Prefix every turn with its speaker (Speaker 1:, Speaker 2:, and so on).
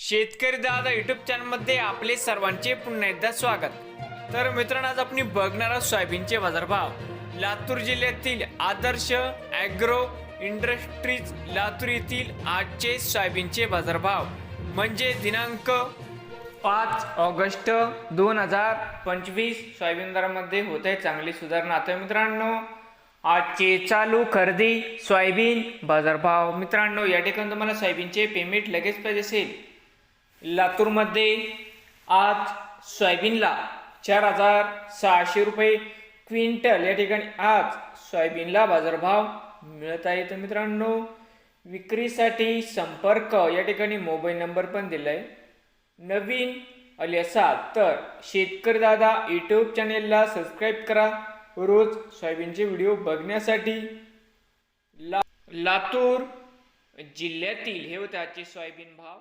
Speaker 1: शेतकरी दादा युट्यूब चॅनलमध्ये आपले सर्वांचे पुन्हा एकदा स्वागत. तर मित्रांनो आज आपण बघणार आहोत सोयाबीनचे बाजारभाव. लातूर जिल्ह्यातील आदर्श ॲग्रो इंडस्ट्रीज लातूर येथील आजचे सोयाबीनचे बाजारभाव. म्हणजे दिनांक पाच ऑगस्ट दोन हजार पंचवीस सोयाबीन दरामध्ये होत आहे चांगली सुधारणा. आता मित्रांनो आजचे चालू खरेदी सोयाबीन बाजारभाव. मित्रांनो या ठिकाणी तुम्हाला सोयाबीनचे पेमेंट लगेच पाहिजे असेल. लातूरमध्ये आज सोयाबीनला चार हजार सहाशे रुपये क्विंटल. या ठिकाणी आज सोयाबीनला बाजारभाव मिळत आहे. तर मित्रांनो विक्रीसाठी संपर्क या ठिकाणी मोबाईल नंबर पण दिला आहे नवीन आले असाल तर शेतकरी दादा यूट्यूब चॅनेलला सबस्क्राईब करा. रोज सोयाबीनचे व्हिडिओ बघण्यासाठी ला लातूर जिल्ह्यातील हे होते आजचे सोयाबीन भाव.